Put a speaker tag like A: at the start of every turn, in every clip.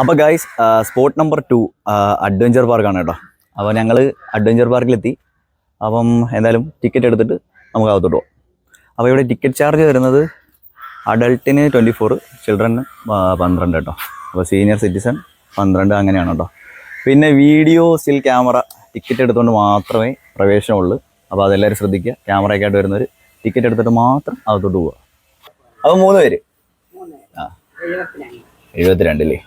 A: അപ്പോൾ guys spot number two adventure പാർക്കാണ് കേട്ടോ. അപ്പോൾ ഞങ്ങൾ അഡ്വഞ്ചർ പാർക്കിലെത്തി അപ്പം എന്തായാലും ടിക്കറ്റ് എടുത്തിട്ട് നമുക്ക് അകത്തോട്ട് പോകാം അപ്പോൾ ഇവിടെ ടിക്കറ്റ് ചാർജ് വരുന്നത് അഡൾട്ടിന് ട്വന്റി ഫോർ ചിൽഡ്രന് പന്ത്രണ്ട് കേട്ടോ. അപ്പോൾ സീനിയർ സിറ്റിസൺ പന്ത്രണ്ട് അങ്ങനെയാണ് കേട്ടോ. പിന്നെ വീഡിയോ സ്റ്റിൽ ക്യാമറ ടിക്കറ്റ് എടുത്തുകൊണ്ട് മാത്രമേ പ്രവേശനമുള്ളൂ. അപ്പോൾ അതെല്ലാവരും ശ്രദ്ധിക്കുക. ക്യാമറയൊക്കെ ആയിട്ട് വരുന്നവർ ടിക്കറ്റ് എടുത്തിട്ട് മാത്രം അകത്തോട്ട് പോവുക. അപ്പോൾ മൂന്ന് പേര്. ആ എഴുപത്തിരണ്ടില്ലേ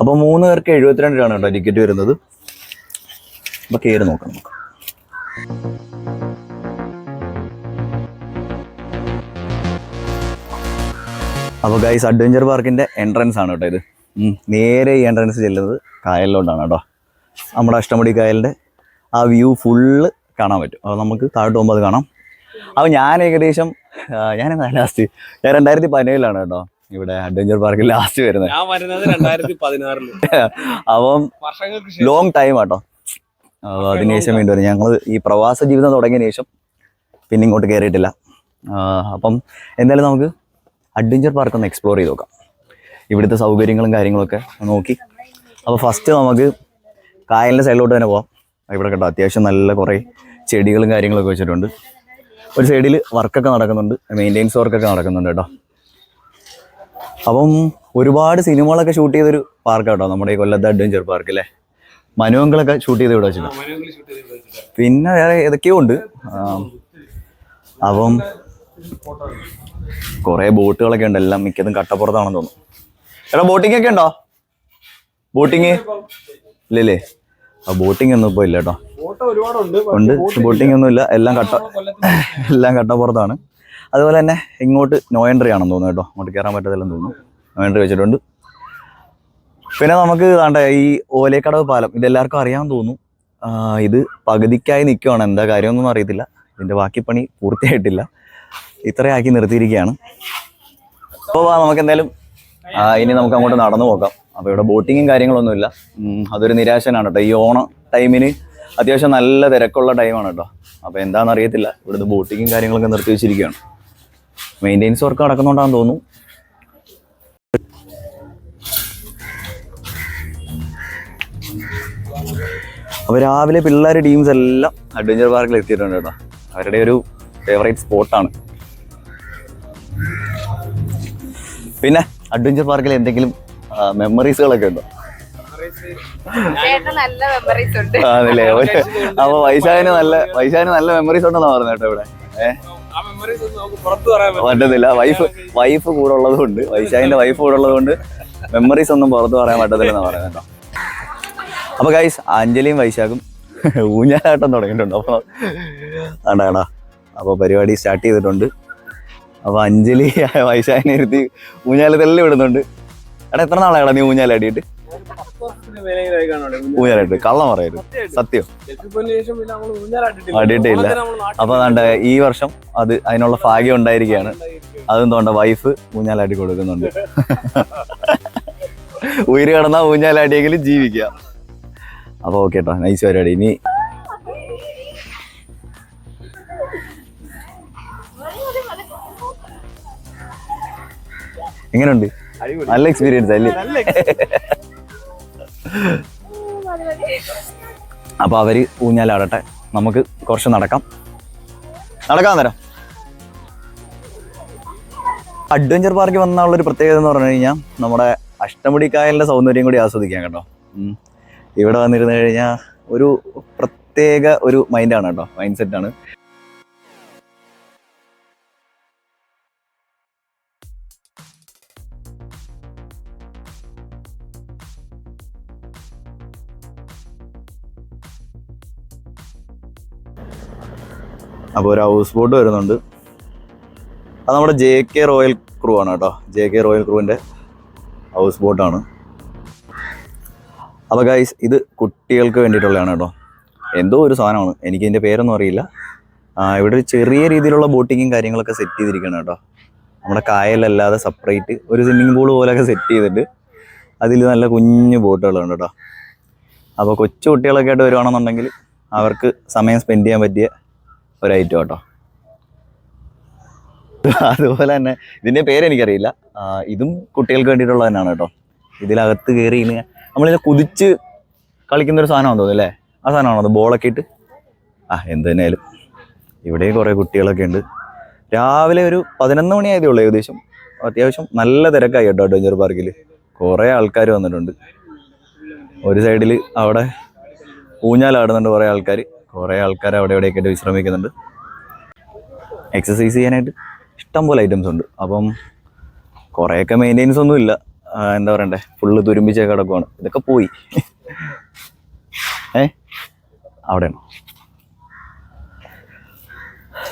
A: അപ്പോൾ മൂന്ന് പേർക്ക് എഴുപത്തിരണ്ട് രൂപയാണ് കേട്ടോ ടിക്കറ്റ് വരുന്നത്. അപ്പോൾ കയറി നോക്കാം നമുക്ക്. അപ്പോൾ ഗൈസ് അഡ്വഞ്ചർ പാർക്കിന്റെ എൻട്രൻസ് ആണ് കേട്ടോ ഇത്. നേരെ ഈ എൻട്രൻസ് ചെല്ലുന്നത് കായലിലോട്ടാണ് കേട്ടോ. നമ്മുടെ അഷ്ടമുടി കായലിന്റെ ആ വ്യൂ ഫുള്ള് കാണാൻ പറ്റും. അപ്പോൾ നമുക്ക് താഴോട്ട് പോകുമ്പോൾ അത് കാണാം. അപ്പോൾ ഞാൻ ഏകദേശം ഞാൻ ലാസ്റ്റ് ഞാൻ രണ്ടായിരത്തി പതിനേഴിലാണ് കേട്ടോ. ഇവിടെ അഡ്വഞ്ചർ പാർക്കിൽ ലാസ്റ്റ് വരുന്നത്
B: ഞാൻ വരുന്നത് രണ്ടായിരത്തി പതിനാറിൽ
A: അപ്പം
B: വർഷങ്ങൾക്ക്
A: ലോങ് ടൈം ആട്ടോ. അതിനുശേഷം വീണ്ടും വരും. ഞങ്ങൾ ഈ പ്രവാസ ജീവിതം തുടങ്ങിയതിന് ശേഷം പിന്നെ ഇങ്ങോട്ട് കയറിയിട്ടില്ല അപ്പം എന്തായാലും നമുക്ക് അഡ്വഞ്ചർ പാർക്ക് ഒന്ന് എക്സ്പ്ലോർ ചെയ്ത് നോക്കാം. ഇവിടുത്തെ സൗകര്യങ്ങളും കാര്യങ്ങളൊക്കെ നോക്കി. അപ്പോൾ ഫസ്റ്റ് നമുക്ക് കായലിന്റെ സൈഡിലോട്ട് തന്നെ പോവാം. ഇവിടെ കേട്ടോ അത്യാവശ്യം നല്ല കുറേ ചെടികളും കാര്യങ്ങളൊക്കെ വെച്ചിട്ടുണ്ട്. ഒരു സൈഡിൽ വർക്കൊക്കെ നടക്കുന്നുണ്ട്. മെയിന്റെനൻസ് വർക്കൊക്കെ നടക്കുന്നുണ്ട് കേട്ടോ. അപ്പം ഒരുപാട് സിനിമകളൊക്കെ ഷൂട്ട് ചെയ്തൊരു പാർക്ക് കേട്ടോ നമ്മുടെ ഈ കൊല്ലത്തെ അഡ്വഞ്ചർ പാർക്ക് അല്ലേ മനുവങ്കളൊക്കെ ഷൂട്ട് ചെയ്ത് ഇവിടെ വെച്ചിട്ടുണ്ട്. പിന്നെ വേറെ ഏതൊക്കെയോ ഉണ്ട്. അപ്പം കുറേ ബോട്ടുകളൊക്കെ ഉണ്ട്. എല്ലാം മിക്കതും കട്ടപ്പുറത്താണെന്ന് തോന്നുന്നു. എടാ ബോട്ടിംഗ് ഒക്കെ ഉണ്ടോ? ബോട്ടിങ് ഇല്ലല്ലേ ആ ബോട്ടിംഗ് ഒന്നും ഇപ്പോൾ ഇല്ല കേട്ടോ. ഉണ്ട്. ബോട്ടിംഗ് ഒന്നും ഇല്ല. എല്ലാം കട്ട എല്ലാം കട്ടപ്പുറത്താണ്. അതുപോലെ തന്നെ ഇങ്ങോട്ട് നോ എൻട്രി ആണെന്ന് തോന്നുന്നു കേട്ടോ. അങ്ങോട്ട് കയറാൻ പറ്റത്തില്ലെന്ന് തോന്നുന്നു. നോ എൻട്രി വെച്ചിട്ടുണ്ട്. പിന്നെ നമുക്ക് വേണ്ട ഈ ഓലേക്കടവ് പാലം. ഇതെല്ലാവർക്കും അറിയാമെന്ന് തോന്നുന്നു. ഇത് പകുതിക്കായി നിൽക്കുകയാണ് എന്താ കാര്യമൊന്നും അറിയത്തില്ല. ഇതിന്റെ ബാക്കി പണി പൂർത്തിയായിട്ടില്ല. ഇത്രയാക്കി നിർത്തിയിരിക്കുകയാണ്. അപ്പോൾ വാ നമുക്ക് എന്തായാലും ഇനി നമുക്ക് അങ്ങോട്ട് നടന്നു പോകാം. അപ്പോൾ ഇവിടെ ബോട്ടിങ്ങും കാര്യങ്ങളൊന്നുമില്ല. അതൊരു നിരാശനാണ് കേട്ടോ. ഈ ഓണ ടൈമിന് അത്യാവശ്യം നല്ല തിരക്കുള്ള ടൈമാണ് കേട്ടോ. അപ്പോൾ എന്താണെന്ന് അറിയത്തില്ല. ഇവിടുത്തെ ബോട്ടിങ്ങും കാര്യങ്ങളൊക്കെ നിർത്തി വെച്ചിരിക്കുകയാണ്. മെയിന്റെനൻസ് വർക്ക് നടക്കുന്നുണ്ടാന്ന് തോന്നുന്നു. അപ്പോൾ രാവിലെ പിള്ളേർ ടീംസ് എല്ലാം അഡ്വഞ്ചർ പാർക്കിൽ എത്തിയിട്ടുണ്ട് കേട്ടോ. അവരുടെ ഒരു ഫേവറേറ്റ് സ്പോട്ടാണ് പിന്നെ അഡ്വഞ്ചർ പാർക്കിൽ എന്തെങ്കിലും മെമ്മറീസുകളൊക്കെ ഉണ്ടോ? ആണല്ലേ? അപ്പൊ വൈശാഖിന് നല്ല വൈശാഖിന് നല്ല മെമ്മറീസ് ഉണ്ടെന്ന് പറഞ്ഞു കേട്ടോ ഇവിടെ. ഏഹ് പറ്റത്തില്ല. വൈഫ് വൈഫ് കൂടെ ഉള്ളത് കൊണ്ട് വൈശാഖിന്റെ വൈഫ് കൂടെ ഉള്ളത് കൊണ്ട് മെമ്മറീസ് ഒന്നും പുറത്ത് പറയാൻ പറ്റത്തില്ലെന്ന് പറയുന്നത് കേട്ടോ. അപ്പൊ ഗൈസ് അഞ്ജലിയും വൈശാഖും ഊഞ്ഞാലാട്ടം തുടങ്ങിയിട്ടുണ്ട്. അപ്പൊ ആണ്ടാടാ അപ്പൊ പരിപാടി സ്റ്റാർട്ട് ചെയ്തിട്ടുണ്ട്. അപ്പൊ അഞ്ജലി വൈശാഖിനെ ഇരുത്തി ഊഞ്ഞാലത്തെല്ലാം വിടുന്നുണ്ട് എടാ എത്ര നാളാണ് നീ ഊഞ്ഞാലാടിയിട്ട്? ഊഞ്ഞാലായിട്ട് കള്ളം പറയരുത്. സത്യം.
B: അടിയിട്ടില്ല
A: അപ്പൊ അതാണ്ട് ഈ വർഷം അത് അതിനുള്ള ഭാഗ്യം ഉണ്ടായിരിക്കുകയാണ്. അതും തോണ്ട വൈഫ് ഊഞ്ഞാലാട്ടി കൊടുക്കുന്നുണ്ട്. ഉയര് കിടന്ന ഊഞ്ഞാലാട്ടിയെങ്കിലും ജീവിക്കുക. അപ്പൊ ഓക്കെ കേട്ടോ നൈസ് പരിപാടി. ഇനി എങ്ങനെയുണ്ട്. നല്ല എക്സ്പീരിയൻസ് അല്ലേ?
B: നല്ല
A: അപ്പൊ അവർ ഊഞ്ഞാലാടട്ടെ. നമുക്ക് കുറച്ച് നടക്കാം. നടക്കാൻ തരാം അഡ്വഞ്ചർ പാർക്കിൽ വന്നുള്ള ഒരു പ്രത്യേകത എന്ന് പറഞ്ഞു കഴിഞ്ഞാൽ നമ്മുടെ അഷ്ടമുടി കായലിന്റെ സൗന്ദര്യം കൂടി ആസ്വദിക്കാം കേട്ടോ. ഇവിടെ വന്നിരുന്നു കഴിഞ്ഞാൽ ഒരു പ്രത്യേക ഒരു മൈൻഡാണ് കേട്ടോ മൈൻഡ് സെറ്റാണ് അപ്പോൾ ഒരു ഹൗസ് ബോട്ട് വരുന്നുണ്ട്. അത് നമ്മുടെ ജെ കെ റോയൽ ക്രൂ ആണ് കേട്ടോ. ജെ കെ റോയൽ ക്രൂവിന്റെ ഹൗസ് ബോട്ടാണ് അപ്പോൾ ഗൈസ് ഇത് കുട്ടികൾക്ക് വേണ്ടിയിട്ടുള്ളതാണ് കേട്ടോ. എന്തോ ഒരു സാധനമാണ്. എനിക്ക് ഇതിന്റെ പേരൊന്നും അറിയില്ല. ഇവിടെ ഒരു ചെറിയ രീതിയിലുള്ള ബോട്ടിങ്ങും കാര്യങ്ങളൊക്കെ സെറ്റ് ചെയ്തിരിക്കുകയാണ് കേട്ടോ. നമ്മുടെ കായലല്ലാതെ സെപ്പറേറ്റ് ഒരു സ്വിമ്മിംഗ് പൂൾ പോലെയൊക്കെ സെറ്റ് ചെയ്തിട്ട് അതിൽ നല്ല കുഞ്ഞു ബോട്ടുകളുണ്ട് കേട്ടോ. അപ്പോൾ കൊച്ചു കുട്ടികളൊക്കെ ആയിട്ട് വരുവാണെന്നുണ്ടെങ്കിൽ അവർക്ക് സമയം സ്പെൻഡ് ചെയ്യാൻ പറ്റിയ ഒരു ഐറ്റം കേട്ടോ. അതുപോലെ തന്നെ ഇതിന്റെ പേര് എനിക്കറിയില്ല. ആ, ഇതും കുട്ടികൾക്ക് വേണ്ടിയിട്ടുള്ള തന്നെയാണ് കേട്ടോ. ഇതിലകത്ത് കയറി ഇങ്ങനെ നമ്മളിത് കുതിച്ച് കളിക്കുന്ന ഒരു സാധനമാണെന്ന് തോന്നുന്നു അല്ലേ? ആ സാധനമാണോ അത്? ബോളൊക്കെ ഇട്ട്? ആ എന്ത് തന്നെയായാലും ഇവിടെയും കുറേ കുട്ടികളൊക്കെ ഉണ്ട്. രാവിലെ ഒരു പതിനൊന്ന് മണിയായതേ ഉള്ളൂ ഏകദേശം. അത്യാവശ്യം നല്ല തിരക്കായി കേട്ടോ അഡ്വഞ്ചർ പാർക്കിൽ കുറേ ആൾക്കാർ വന്നിട്ടുണ്ട്. ഒരു സൈഡിൽ അവിടെ ഊഞ്ഞാലാടുന്നുണ്ട് കുറേ ആൾക്കാർ കുറേ ആൾക്കാർ അവിടെ എവിടെയൊക്കെ ആയിട്ട് വിശ്രമിക്കുന്നുണ്ട്. എക്സസൈസ് ചെയ്യാനായിട്ട് ഇഷ്ടംപോലെ ഐറ്റംസ് ഉണ്ട്. അപ്പം കുറേയൊക്കെ മെയിന്റെനൻസ് ഒന്നും ഇല്ല. എന്താ പറയണ്ടേ? ഫുള്ള് തുരുമ്പിച്ച കിടക്കുവാണ്. ഇതൊക്കെ പോയി. ഏ? അവിടെയാണ്.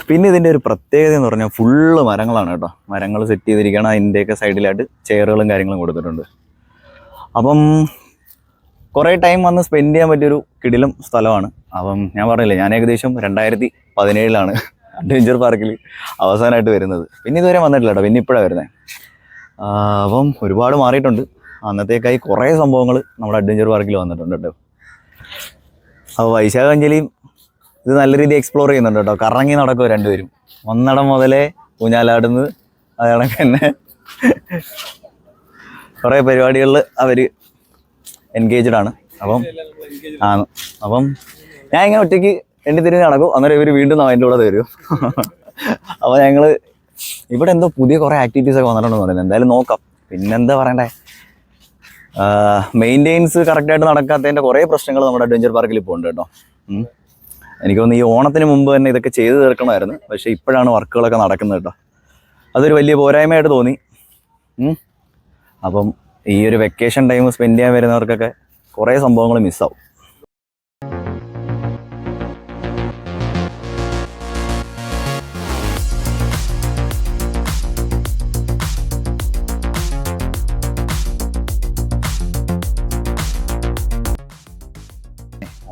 A: പിന്നെ ഇതിന്റെ ഒരു പ്രത്യേകത എന്ന് പറഞ്ഞാൽ ഫുള്ള് മരങ്ങളാണ് കേട്ടോ. മരങ്ങൾ സെറ്റ് ചെയ്തിരിക്കുകയാണ്. അതിന്റെയൊക്കെ സൈഡിലായിട്ട് ചെയറുകളും കാര്യങ്ങളും കൊടുത്തിട്ടുണ്ട്. അപ്പം കുറേ ടൈം വന്ന് സ്പെൻഡ് ചെയ്യാൻ പറ്റിയൊരു കിടിലം സ്ഥലമാണ്. അപ്പം ഞാൻ പറഞ്ഞില്ലേ ഞാൻ ഏകദേശം രണ്ടായിരത്തി പതിനേഴിലാണ് അഡ്വഞ്ചർ പാർക്കിൽ അവസാനമായിട്ട് വരുന്നത്. പിന്നെ ഇതുവരെ വന്നിട്ടില്ല കേട്ടോ പിന്നെ ഇപ്പോഴാണ് വരുന്നത് അപ്പം ഒരുപാട് മാറിയിട്ടുണ്ട്. അന്നത്തേക്കായി കുറേ സംഭവങ്ങൾ നമ്മുടെ അഡ്വഞ്ചർ പാർക്കിൽ വന്നിട്ടുണ്ട് കേട്ടോ. അപ്പോൾ വൈശാഖാഞ്ജലിയും ഇത് നല്ല രീതിയിൽ എക്സ്പ്ലോർ ചെയ്യുന്നുണ്ട് കേട്ടോ. കറങ്ങി നടക്കും രണ്ടുപേരും. ഒന്നടം മുതലേ ഊഞ്ഞാലാടുന്നത് അതേ കണക്ക് തന്നെ. കുറേ പരിപാടികളിൽ അവർ എൻഗേജ്ഡ് ആണ്. അപ്പം ആണ്. അപ്പം ഞാൻ ഇങ്ങനെ ഒറ്റയ്ക്ക് എണ്ണി തിരിഞ്ഞ് നടക്കും. അന്നേരം ഇവർ വീണ്ടും അതിന്റെ കൂടെ തരും. അപ്പോൾ ഞങ്ങൾ ഇവിടെ എന്തോ പുതിയ കുറേ ആക്ടിവിറ്റീസ് ഒക്കെ വന്നിട്ടുണ്ടെന്ന് പറയുന്നത് എന്തായാലും നോക്കാം. പിന്നെന്താ പറയണ്ടേ? മെയിന്റെയിൻസ് കറക്റ്റായിട്ട് നടക്കാത്തതിന്റെ കുറേ പ്രശ്നങ്ങൾ നമ്മുടെ അഡ്വഞ്ചർ പാർക്കിൽ ഇപ്പോൾ ഉണ്ട് കേട്ടോ. എനിക്ക് തോന്നുന്നു ഈ ഓണത്തിന് മുമ്പ് തന്നെ ഇതൊക്കെ ചെയ്തു തീർക്കണമായിരുന്നു. പക്ഷേ ഇപ്പോഴാണ് വർക്കുകളൊക്കെ നടക്കുന്നത് കേട്ടോ. അതൊരു വലിയ പോരായ്മയായിട്ട് തോന്നി. അപ്പം ഈ ഒരു വെക്കേഷൻ ടൈം സ്പെൻഡ് ചെയ്യാൻ വരുന്നവർക്കൊക്കെ കുറേ സംഭവങ്ങൾ മിസ്സാവും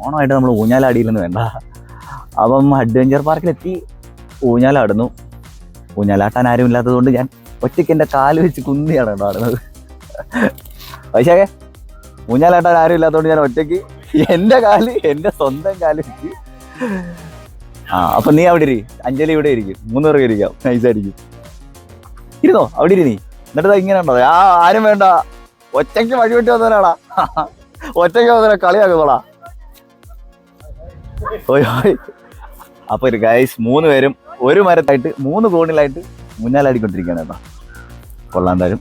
A: ഓണമായിട്ട് നമ്മൾ ഊഞ്ഞാലാടിയില്ലെന്ന് വേണ്ട. അപ്പം അഡ്വഞ്ചർ പാർക്കിലെത്തി ഊഞ്ഞാലാടുന്നു. ഊഞ്ഞാലാട്ടാൻ ആരും ഇല്ലാത്തതുകൊണ്ട് ഞാൻ ഒറ്റയ്ക്ക് എന്റെ കാൽ വെച്ച് കുന്നിയാണ് കേട്ടോ ആടുന്നത്. വൈശാഖേ ഊഞ്ഞാലാട്ടാൻ ആരും ഇല്ലാത്തതുകൊണ്ട് ഞാൻ ഒറ്റയ്ക്ക്. എന്റെ കാൽ എന്റെ സ്വന്തം കാൽ. ആ അപ്പൊ നീ അവിടെ ഇരി. അഞ്ജലി ഇവിടെ ഇരിക്കും. മൂന്ന് പേർക്ക് ഇരിക്കാം. നൈസായിരിക്കും ഇരുന്നോ? അവിടെ ഇരി നീ. എന്നിട്ട് ഇങ്ങനെ ഉണ്ടോ? ആ ആരും വേണ്ട. ഒറ്റയ്ക്ക് വഴി വെട്ടി വന്നവനാടാ. ഒറ്റയ്ക്ക് വന്നവനെ കളിയാക്കുന്നോടാ. ഓയ് അപ്പൊ ഒരു ഗൈസ് മൂന്ന് പേരും ഒരു മരത്തായിട്ട് മൂന്ന് കോണിലായിട്ട് മുന്നാലാടിക്കൊണ്ടിരിക്കുകയാണ് കേട്ടോ. കൊള്ളാൻ എന്തായാലും.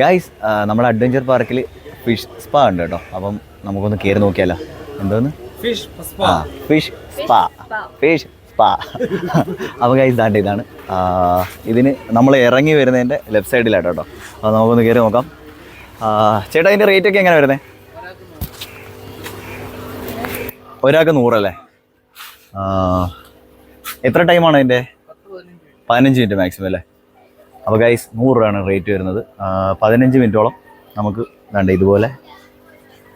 A: ഗൈസ് നമ്മുടെ അഡ്വഞ്ചർ പാർക്കിൽ ഫിഷ് സ്പാ ഉണ്ട് കേട്ടോ. അപ്പം നമുക്കൊന്ന് കയറി നോക്കിയാലോ. എന്തോന്ന്?
B: Fish
A: spa fish spa fish spa അപ്പോൾ ഗൈസ് ദാണ്ട് ഇതാണ്. ഇതിന് നമ്മൾ ഇറങ്ങി വരുന്നതിന്റെ ലെഫ്റ്റ് സൈഡിലാട്ടോ കേട്ടോ. അപ്പോൾ നമുക്കൊന്ന് കയറി നോക്കാം. ചേട്ടാ അതിന്റെ റേറ്റ് ഒക്കെ എങ്ങനെ വരുന്നത് ഒരാൾക്ക് നൂറല്ലേ? ആ, എത്ര ടൈമാണ് അതിന്റെ പതിനഞ്ച് മിനിറ്റ് മാക്സിമം അല്ലേ? അപ്പോൾ ഗൈസ് നൂറ് രൂപയാണ് റേറ്റ് വരുന്നത്. പതിനഞ്ച് മിനിറ്റോളം നമുക്ക് വേണ്ട ഇതുപോലെ.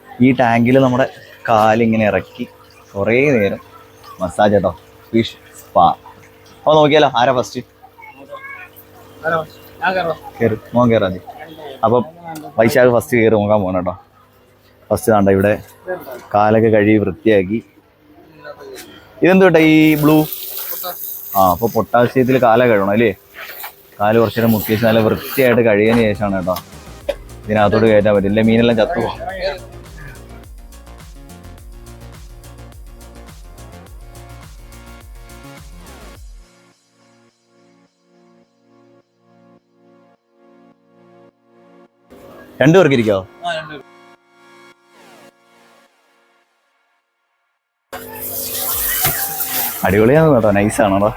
A: ഈ ടാങ്കിൽ നമ്മുടെ കാലിങ്ങനെ ഇറക്കി കുറേ നേരം മസാജ് കേട്ടോ ഫിഷ് സ്പാ അപ്പോൾ നോക്കിയാലോ ആരാ ഫസ്റ്റ്
B: കയറാം
A: മോൻ കയറാം മതി അപ്പം വൈശാഖ് ഫസ്റ്റ് കയറി നോക്കാൻ പോകണം കേട്ടോ ഫസ്റ്റ് കണ്ട ഇവിടെ കാലൊക്കെ കഴുകി വൃത്തിയാക്കി. ഇതെന്ത് കേട്ടോ ഈ ബ്ലൂ ആ അപ്പോൾ പൊട്ടാസ്യത്തിൽ കാല കഴുകണം അല്ലേ? കാൽ കുറച്ചുകൂടെ നേരം മുക്കി നല്ല വൃത്തിയായിട്ട് കഴിയുന്ന ശേഷമാണ് കേട്ടോ. ഇതിനകത്തോട്ട് കയറ്റാൻ പറ്റില്ല മീനെല്ലാം ചത്തു പോകും രണ്ടു പേർക്ക് ഇരിക്കാവോ? അടിപൊളിയാണ് കേട്ടോ. നൈസ് ആണോ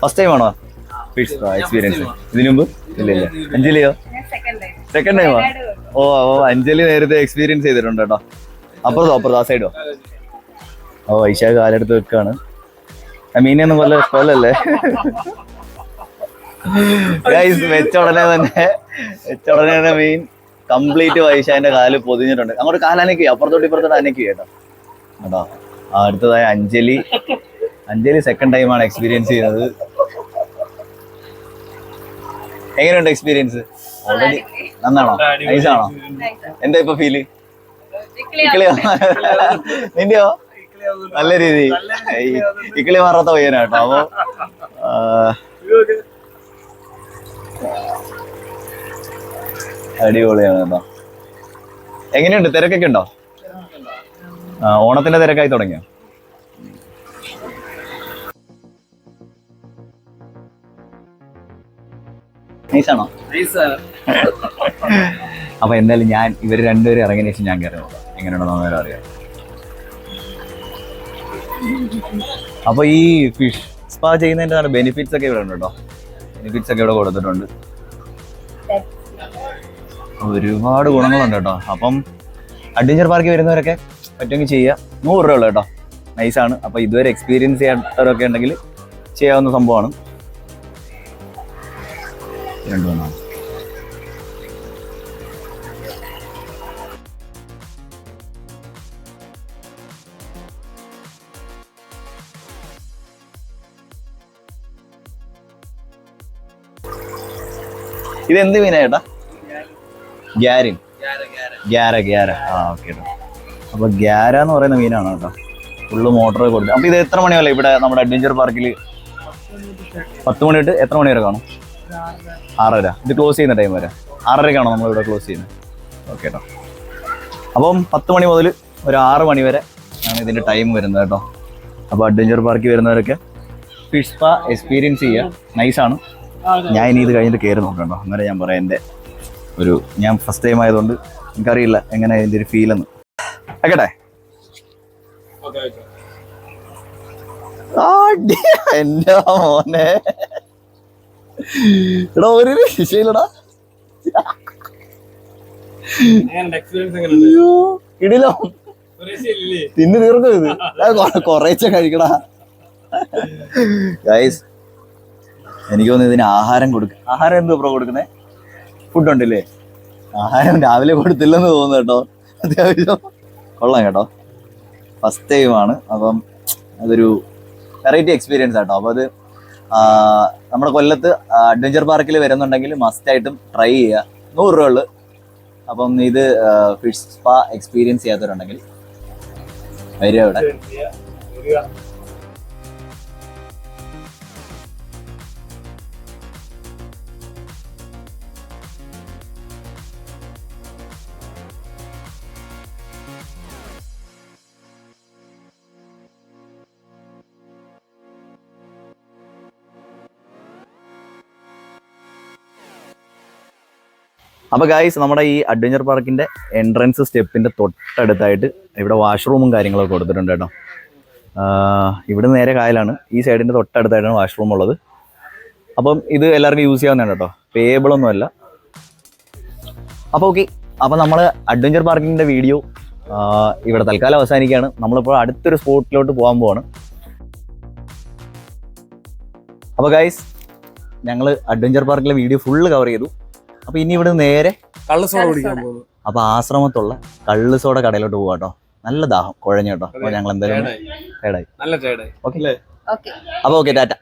A: ഫസ്റ്റ് ടൈം ആണോ? ഫിഷ് എക്സ്പീരിയൻസ് ഇതിനു മുമ്പ്? ഇല്ല ഇല്ല. അഞ്ജലിയോ?
C: സെക്കൻഡ്
A: ടൈമാ ഓ ഓ അഞ്ജലി നേരത്തെ എക്സ്പീരിയൻസ് ചെയ്തിട്ടുണ്ട് കേട്ടോ. അപ്പുറത്തോ അപ്പുറത്തോ ആ സൈഡോ ഓ? ഐഷ കാലെടുത്ത് വെക്കാണ്. മീനൊന്നും പോലെ കൊല്ലല്ലേ? ഗൈസ് വെച്ച ഉടനെ തന്നെ വെച്ച ഉടനെ തന്നെ മീൻ കംപ്ലീറ്റ് വൈശാന്റെ കാൽ പൊതിഞ്ഞിട്ടുണ്ട്. അങ്ങോട്ട് കാലനക്ക് അപ്പുറത്തോട്ട് ഇപ്പുറത്തോട്ട് അനക്കി കേട്ടോ. കേട്ടോ? ആ, അടുത്തതായി അഞ്ജലി. അഞ്ജലി സെക്കൻഡ് ടൈമാണ് എക്സ്പീരിയൻസ് ചെയ്യുന്നത്. എങ്ങനെയുണ്ട് എക്സ്പീരിയൻസ് ഓൾറെഡി നന്നാണോ? നൈസാണോ എന്താ ഇപ്പൊ ഫീൽ നിന്റെയോ? നല്ല രീതി. ഇക്കിളി മാറാത്ത പയ്യനാട്ടോ. അപ്പോ അടിപൊളിയാണ് കേട്ടോ. എങ്ങനെയുണ്ട്? തിരക്കൊക്കെ ഉണ്ടോ? ഓണത്തിന്റെ തിരക്കായി തുടങ്ങിയോ? നൈസാണോ അപ്പൊ എന്തായാലും ഞാൻ ഇവർ രണ്ടുപേരും ഇറങ്ങിയ ശേഷം ഞാൻ കയറി. നോക്കാം എങ്ങനെയുണ്ടെന്ന് നമ്മൾ അറിയാം. അപ്പൊ ഈ ഫിഷ് സ്പാ ചെയ്യുന്നതിന്റെ നല്ല ബെനിഫിറ്റ്സ് ഒക്കെ ഇവിടെ ഉണ്ട്? കേട്ടോ ബെനിഫിറ്റ്സ് ഒക്കെ ഇവിടെ കൊടുത്തിട്ടുണ്ട്. ഒരുപാട് ഗുണങ്ങളുണ്ട് കേട്ടോ. അപ്പം അഡ്വഞ്ചർ പാർക്കിൽ വരുന്നവരൊക്കെ പറ്റുമെങ്കിൽ ചെയ്യുക. നൂറ് രൂപ ഉള്ളു കേട്ടോ. നൈസാണ് അപ്പോൾ ഇതുവരെ എക്സ്പീരിയൻസ് ചെയ്യാത്തവരൊക്കെ ഉണ്ടെങ്കിൽ ചെയ്യാവുന്ന സംഭവമാണ്. രണ്ടു മൂന്നാണ് ഇത് എന്ത് മീനായിട്ടാ ഗ്യാരിൻ. ഗ്യാര ഗ്യാര. ആ ഓക്കെ അപ്പൊ ഗ്യാര എന്ന് പറയുന്ന മീനാണ് കേട്ടോ ഫുള്ള് മോട്ടർ കൊടുത്തു. അപ്പൊ ഇത് എത്ര മണിയല്ലേ ഇവിടെ നമ്മുടെ അഡ്വഞ്ചർ പാർക്കിൽ പത്ത് മണി എത്ര മണി വരെ കാണും? ആറര. ഇത് ക്ലോസ് ചെയ്യുന്ന ടൈം വരെ. ആറരക്കാണോ നമ്മൾ ഇവിടെ ക്ലോസ് ചെയ്യുന്നത്? ഓക്കെ കേട്ടോ അപ്പം പത്ത് മണി മുതൽ ഒരു ആറ് മണി വരെ ആണ് ഇതിന്റെ ടൈം വരുന്നത് കേട്ടോ അപ്പോൾ അഡ്വഞ്ചർ പാർക്കിൽ വരുന്നവരൊക്കെ ഫിഷ് സ്പാ എക്സ്പീരിയൻസ് ചെയ്യുക നൈസാണ് ഞാൻ ഇനി ഇത് കഴിഞ്ഞിട്ട് കയറി നോക്കണ്ടോ? അന്നേരം ഞാൻ പറയാം എന്റെ ഒരു ഞാൻ ഫസ്റ്റ് ടൈം ആയതുകൊണ്ട് എനിക്കറിയില്ല എങ്ങനെ ഇതിന്റെ ഒരു ഫീൽ എന്ന്. ആക്കട്ടെ എന്റെ മോനെ. എടാ ഒരു രക്ഷയില്ലടാ. ഇടിലോ. തിന്ന് തീർക്കും ഇത്? കുറേച്ച കഴിക്കടാ. ഗൈസ് എനിക്ക് തോന്നുന്നു ഇതിന് ആഹാരം കൊടുക്ക ആഹാരം എന്ത് പ്രോ കൊടുക്കുന്നേ? ഫുഡ് ഉണ്ടല്ലേ? ആഹാരം രാവിലെ കൊടുത്തില്ലെന്ന് തോന്നുന്നു കേട്ടോ. അത്യാവശ്യം. കൊള്ളാം കേട്ടോ. ഫസ്റ്റ് ടൈമാണ് അപ്പം അതൊരു വെറൈറ്റി എക്സ്പീരിയൻസ് ആട്ടോ അപ്പോൾ അത് നമ്മുടെ കൊല്ലത്ത് അഡ്വഞ്ചർ പാർക്കിൽ വരുന്നുണ്ടെങ്കിൽ മസ്റ്റ് ആയിട്ടും ട്രൈ ചെയ്യുക. നൂറ് രൂപ ഉള്ളു. അപ്പം ഇത് ഫിഷ് സ്പാ എക്സ്പീരിയൻസ് ചെയ്യാത്തവരുണ്ടെങ്കിൽ വരിക ഇവിടെ. അപ്പൊ ഗായ്സ് നമ്മുടെ ഈ അഡ്വഞ്ചർ പാർക്കിന്റെ എൻട്രൻസ് സ്റ്റെപ്പിന്റെ തൊട്ടടുത്തായിട്ട് ഇവിടെ വാഷ്റൂമും കാര്യങ്ങളൊക്കെ കൊടുത്തിട്ടുണ്ട് കേട്ടോ. ഇവിടെ നേരെ കായലാണ്. ഈ സൈഡിന്റെ തൊട്ടടുത്തായിട്ടാണ് വാഷ്റൂം ഉള്ളത്. അപ്പം ഇത് എല്ലാവർക്കും യൂസ് ചെയ്യാവുന്നതാണ് കേട്ടോ. പേബിൾ ഒന്നും അല്ല. അപ്പോൾ ഓക്കെ അപ്പോൾ നമ്മൾ അഡ്വഞ്ചർ പാർക്കിന്റെ വീഡിയോ ഇവിടെ തൽക്കാലം അവസാനിക്കുകയാണ്. നമ്മളിപ്പോൾ അടുത്തൊരു സ്പോട്ടിലോട്ട് പോകാൻ പോവാണ്. അപ്പോൾ ഗൈസ് ഞങ്ങൾ അഡ്വഞ്ചർ പാർക്കിലെ വീഡിയോ ഫുള്ള് കവർ ചെയ്തു. അപ്പോൾ ഇനി ഇവിടെ നേരെ
B: കള്ളസോട കുടിക്കാൻ പോകുന്നു.
A: അപ്പോൾ ആശ്രമത്തുള്ള കള്ള് സോഡ കടയിലോട്ട് പോവാ കേട്ടോ നല്ല ദാഹം കുഴഞ്ഞു കേട്ടോ അപ്പോൾ ഞങ്ങൾ എന്തായാലും അപ്പൊ
B: നല്ല ചേടായി
A: ഓക്കെ.
C: ഓക്കെ
A: അപ്പോൾ ഓക്കെ ടാറ്റ.